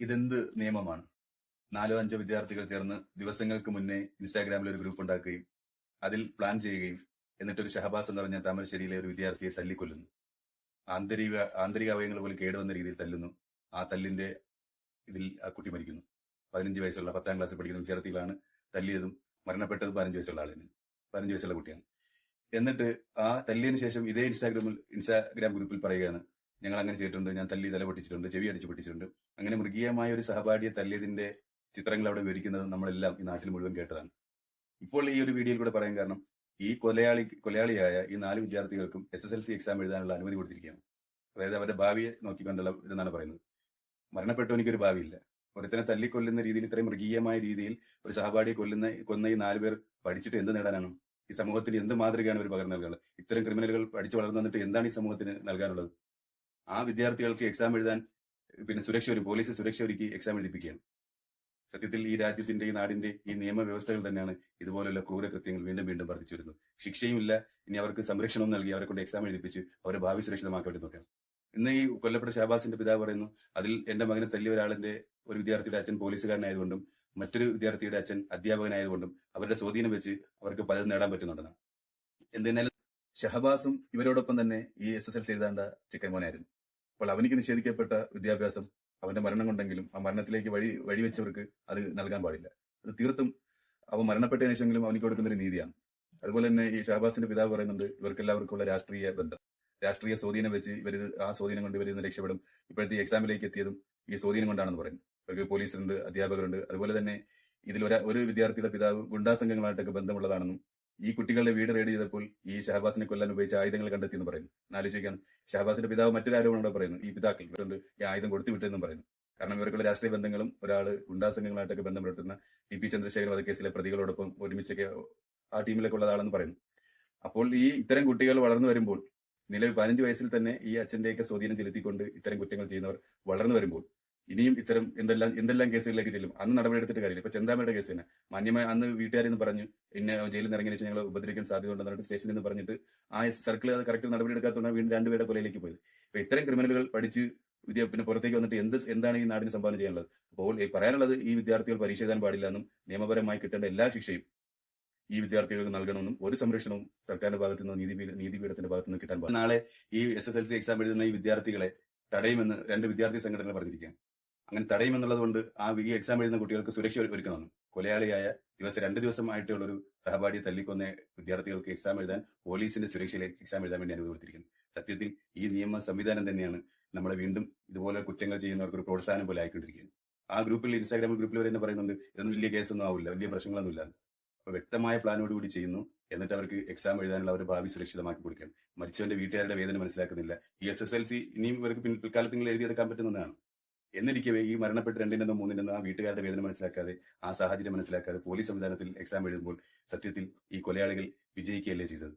ഇതെന്ത് നിയമമാണ്? നാലോ അഞ്ചോ വിദ്യാർത്ഥികൾ ചേർന്ന് ദിവസങ്ങൾക്ക് മുന്നേ ഇൻസ്റ്റാഗ്രാമിൽ ഒരു ഗ്രൂപ്പ് ഉണ്ടാക്കുകയും അതിൽ പ്ലാൻ ചെയ്യുകയും എന്നിട്ട് ഒരു ഷഹബാസ് എന്ന് പറഞ്ഞ താമരശ്ശേരിയിലെ ഒരു വിദ്യാർത്ഥിയെ തല്ലിക്കൊല്ലുന്നു. ആന്തരിക ആന്തരിക അവയവങ്ങൾ പോലും കേടുവന്ന രീതിയിൽ തല്ലുന്നു. ആ തല്ലിന്റെ ഇതിൽ ആ കുട്ടി മരിക്കുന്നു. പതിനഞ്ച് വയസ്സുള്ള പത്താം ക്ലാസ്സിൽ പഠിക്കുന്ന വിദ്യാർത്ഥികളാണ് തല്ലിയതും മരണപ്പെട്ടതും പതിനഞ്ച് വയസ്സുള്ള ആളിന്. പതിനഞ്ച് വയസ്സുള്ള കുട്ടിയാണ്. എന്നിട്ട് ആ തല്ലിയതിനു ശേഷം ഇതേ ഇൻസ്റ്റാഗ്രാമിൽ ഇൻസ്റ്റാഗ്രാം ഗ്രൂപ്പിൽ പറയുകയാണ് ഞങ്ങൾ അങ്ങനെ ചെയ്തിട്ടുണ്ട് ഞാൻ തല്ലി തല പൊട്ടിച്ചിട്ടുണ്ട് ചെവി അടിച്ച് പൊട്ടിച്ചിട്ടുണ്ട്. അങ്ങനെ മൃഗീയമായ ഒരു സഹപാഠിയെ തല്ലിയതിന്റെ ചിത്രങ്ങൾ അവിടെ വിവരിക്കുന്നത് നമ്മളെല്ലാം ഈ നാട്ടിൽ മുഴുവൻ കേട്ടതാണ്. ഇപ്പോൾ ഈ ഒരു വീഡിയോയിൽ കൂടെ പറയാൻ കാരണം ഈ കൊലയാളി കൊലയാളിയായ ഈ നാല് വിദ്യാർത്ഥികൾക്കും S S L C exam എഴുതാനുള്ള അനുമതി കൊടുത്തിരിക്കുകയാണ്. അതായത് അവരുടെ ഭാവിയെ നോക്കിക്കൊണ്ടുള്ള ഇതെന്നാണ് പറയുന്നത്. മരണപ്പെട്ടവനിക്ക് ഒരു ഭാവിയില്ല. ഒരുത്തനെ തല്ലിക്കൊല്ലുന്ന രീതിയിൽ ഇത്രയും മൃഗീയമായ രീതിയിൽ ഒരു സഹപാഠിയെ കൊല്ലുന്ന കൊന്ന ഈ നാല് പേർ പഠിച്ചിട്ട് എന്ത് നേടാനാണ്? ഈ സമൂഹത്തിന് എന്ത് മാതൃകയാണ് ഒരു പകർന്നു നൽകുന്നത് ഇത്തരം ക്രിമിനലുകൾ പഠിച്ചു വളർന്നു വന്നിട്ട് എന്താണ് ഈ സമൂഹത്തിന് നൽകാനുള്ളത്? ആ വിദ്യാർത്ഥികൾക്ക് എക്സാം എഴുതാൻ പിന്നെ സുരക്ഷ ഒരു പോലീസ് സുരക്ഷ ഒരുക്കി എക്സാം എഴുതിപ്പിക്കുകയാണ്. സത്യത്തിൽ ഈ രാജ്യത്തിന്റെ ഈ നാടിന്റെ ഈ നിയമവ്യവസ്ഥകൾ തന്നെയാണ് ഇതുപോലുള്ള ക്രൂരകൃത്യങ്ങൾ വീണ്ടും വീണ്ടും വർദ്ധിച്ചു വരുന്നത് ശിക്ഷയുമില്ല ഇനി അവർക്ക് സംരക്ഷണം നൽകി അവരെ കൊണ്ട് എക്സാം എഴുതിപ്പിച്ച് അവരെ ഭാവി സുരക്ഷിതമാക്കാൻ വേണ്ടി നോക്കാം. ഇന്ന് ഈ കൊല്ലപ്പെട്ട ഷാബാസിന്റെ പിതാവ് പറയുന്നു അതിൽ എന്റെ മകനെ തല്ലിയ ഒരാളിന്റെ ഒരു വിദ്യാർത്ഥിയുടെ അച്ഛൻ പോലീസുകാരനായതുകൊണ്ടും മറ്റൊരു വിദ്യാർത്ഥിയുടെ അച്ഛൻ അധ്യാപകനായതുകൊണ്ടും അവരുടെ സ്വാധീനം വെച്ച് അവർക്ക് പലതും നേടാൻ പറ്റുന്നുണ്ടെന്നാണ്. എന്തിനാലും ഷഹബാസും ഇവരോടൊപ്പം തന്നെ ഈ എസ് എസ് എൽ സി എഴുതാണ്ട ചിക്കൻ മോനായിരുന്നു അപ്പോൾ അവനിക്ക് നിഷേധിക്കപ്പെട്ട വിദ്യാഭ്യാസം അവന്റെ മരണം കൊണ്ടെങ്കിലും ആ മരണത്തിലേക്ക് വഴി വഴിവെച്ചവർക്ക് അത് നൽകാൻ പാടില്ല. അത് തീർത്തും അവൻ മരണപ്പെട്ടതിനു ശേഷമെങ്കിലും അവനിക്ക് കൊടുക്കുന്ന ഒരു നീതിയാണ്. അതുപോലെ തന്നെ ഈ ഷഹബാസിന്റെ പിതാവ് പറയുന്നുണ്ട് ഇവർക്കെല്ലാവർക്കും ഉള്ള രാഷ്ട്രീയ ബന്ധം. രാഷ്ട്രീയ സ്വാധീനം വെച്ച് ഇവർ ആ സ്വാധീനം കൊണ്ട് ഇവർ ഇന്ന് രക്ഷപ്പെടും. ഇപ്പോഴത്തെ എക്സാമിലേക്ക് എത്തിയതും ഈ സ്വാധീനം കൊണ്ടാണെന്ന് പറയുന്നു. ഇവർക്ക് പോലീസുണ്ട് അധ്യാപകരുണ്ട്. അതുപോലെ തന്നെ ഇതിൽ ഒരു വിദ്യാർത്ഥിയുടെ പിതാവ് ഗുണ്ടാസംഘങ്ങളായിട്ടൊക്കെ ബന്ധമുള്ളതാണെന്നും ഈ കുട്ടികളുടെ വീട് റെയ്ഡ് ചെയ്തപ്പോൾ ഈ ഷഹബാസിനെ കൊല്ലാൻ ഉപയോഗിച്ച ആയുധങ്ങൾ കണ്ടെത്തിയെന്ന് പറയുന്നു. ആലോചിക്കാൻ ഷഹബാസിന്റെ പിതാവ് മറ്റൊരു ആരോപണം പറയുന്നു. ഈ പിതാക്കൾ ഇവരുണ്ട് ഈ ആയുധം കൊടുത്തു വിട്ടെന്നും പറയുന്നു. കാരണം ഇവർക്കുള്ള രാഷ്ട്രീയ ബന്ധങ്ങളും ഒരാൾ ഗുണ്ടാസംഘങ്ങളായിട്ടൊക്കെ ബന്ധം പുലർത്തുന്ന ടി പി ചന്ദ്രശേഖരൻ വധക്കേസിലെ പ്രതികളോടൊപ്പം ഒരുമിച്ചൊക്കെ ആ ടീമിലൊക്കെ ഉള്ളതാണെന്ന് പറയുന്നു. അപ്പോൾ ഈ ഇത്തരം കുട്ടികൾ വളർന്നു വരുമ്പോൾ നിലവിൽ പതിനഞ്ച് വയസ്സിൽ തന്നെ ഈ അച്ഛന്റെയൊക്കെ സ്വാധീനം ചെലുത്തിക്കൊണ്ട് ഇത്തരം കുറ്റങ്ങൾ ചെയ്യുന്നവർ വളർന്നു വരുമ്പോൾ ഇനിയും ഇത്തരം എന്തെല്ലാം എന്തെല്ലാം കേസുകളിലേക്ക് ചെല്ലും? അന്ന് നടപടിയെടുത്തിട്ട് കാര്യമില്ല. ഇപ്പൊ ചെന്താമയുടെ കേസ് തന്നെ. മാന്യമായ അന്ന് വീട്ടുകാരെന്ന് പറഞ്ഞു എന്നെ ജയിലിൽ നിന്ന് ഇറങ്ങി ഞങ്ങൾ ഉപദ്രവിക്കാൻ സാധ്യത ഉണ്ടെന്ന് പറഞ്ഞിട്ട് സ്റ്റേഷനിൽ നിന്ന് പറഞ്ഞിട്ട് ആ സർക്കിൾ അത് കറക്റ്റ് നടപടി എടുക്കാത്തതുകൊണ്ട് വീണ്ടും രണ്ടുപേരുടെ കൊലയിലേക്ക് പോയത്. ഇപ്പൊ ഇത്തരം ക്രിമിനലുകൾ പഠിച്ച് വിദ്യ പിന്നെ പുറത്തേക്ക് വന്നിട്ട് എന്ത് എന്താണ് ഈ നാടിന് സംഭാവന ചെയ്യാനുള്ളത്? അപ്പോൾ പറയാനുള്ളത് ഈ വിദ്യാർത്ഥികൾ പരീക്ഷ എഴുതാൻ പാടില്ല എന്നും നിയമപരമായി കിട്ടേണ്ട എല്ലാ ശിക്ഷയും ഈ വിദ്യാർത്ഥികൾക്ക് നൽകണമെന്നും ഒരു സംരക്ഷണവും സർക്കാരിന്റെ ഭാഗത്തു നിന്ന് നീതി നീതിപീഠത്തിന്റെ ഭാഗത്തു നിന്ന് കിട്ടാൻ നാളെ ഈ S S L C exam എഴുതുന്ന ഈ വിദ്യാർത്ഥികളെ തടയുമെന്ന് രണ്ട് വിദ്യാർത്ഥി സംഘടനകൾ പറഞ്ഞിരിക്കുകയാണ്. അങ്ങനെ തടയുമെന്നുള്ളത് കൊണ്ട് ആ ഈ എക്സാം എഴുതുന്ന കുട്ടികൾക്ക് സുരക്ഷ ഒരുക്കണമെന്ന്. കൊലയാളിയായ ദിവസം രണ്ട് ദിവസമായിട്ടുള്ള ഒരു സഹപാഠിയെ തല്ലിക്കൊന്ന വിദ്യാർത്ഥികൾക്ക് എക്സാം എഴുതാൻ പോലീസിന്റെ സുരക്ഷയിൽ എക്സാം എഴുതാൻ വേണ്ടി അനുമതി കൊടുത്തിരിക്കുന്നു സത്യത്തിൽ ഈ നിയമ സംവിധാനം തന്നെയാണ് നമ്മളെ വീണ്ടും ഇതുപോലെ കുറ്റങ്ങൾ ചെയ്യുന്നവർക്ക് ഒരു പ്രോത്സാഹനം പോലെ ആയിക്കൊണ്ടിരിക്കുന്നത്. ആ ഗ്രൂപ്പിൽ ഇൻസ്റ്റാഗ്രാം ഗ്രൂപ്പിൽ വരെ പറയുന്നുണ്ട് ഇതൊന്നും വലിയ കേസൊന്നും ആവില്ല വലിയ പ്രശ്നങ്ങളൊന്നും ഇല്ല അപ്പൊ വ്യക്തമായ പ്ലാനോട് കൂടി ചെയ്യുന്നു. എന്നിട്ട് അവർക്ക് എക്സാം എഴുതാനുള്ള അവർ ഭാവി സുരക്ഷിതമാക്കി കൊടുക്കണം മരിച്ചവന്റെ വീട്ടുകാരുടെ വേദന മനസ്സിലാക്കുന്നില്ല. ഈ എസ് എസ് എൽ സി ഇനിയും ഇവർക്ക് പിൽക്കാലത്ത് നിങ്ങൾ എഴുതിയെടുക്കാൻ പറ്റുന്നതാണ്. എന്നിരിക്കവേ ഈ മരണപ്പെട്ട രണ്ടിനെന്നോ മൂന്നിനെന്നോ ആ വീട്ടുകാരുടെ വേദന മനസ്സിലാക്കാതെ ആ സാഹചര്യം മനസ്സിലാക്കാതെ പോലീസ് സംവിധാനത്തിൽ എക്സാം എഴുതുമ്പോൾ സത്യത്തിൽ ഈ കൊലയാളികൾ വിജയിക്കുകയല്ലേ ചെയ്തത്?